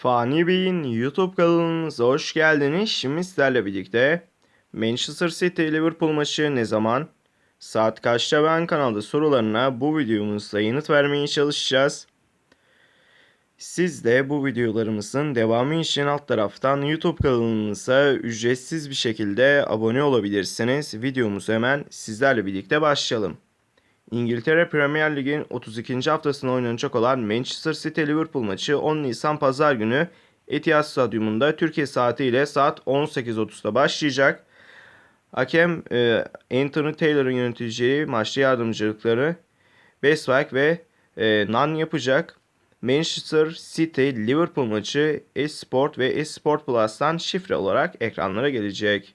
Fani Bey'in YouTube kanalınıza hoş geldiniz. Şimdi sizlerle birlikte Manchester City Liverpool maçı ne zaman? Saat kaçta ben kanalda sorularına bu videomuzda yanıt vermeye çalışacağız. Siz de bu videolarımızın devamı için alt taraftan YouTube kanalımıza ücretsiz bir şekilde abone olabilirsiniz. Videomuzu hemen sizlerle birlikte başlayalım. İngiltere Premier Lig'in 32. haftasında oynanacak olan Manchester City Liverpool maçı 10 Nisan Pazar günü Etihad Stadyumunda Türkiye saatiyle saat 18.30'da başlayacak. Hakem e, Anthony Taylor'ın yöneteceği maçta yardımcılıkları Beswijk ve e, Nan yapacak. Manchester City Liverpool maçı Esport ve Esport Plus'tan şifre olarak ekranlara gelecek.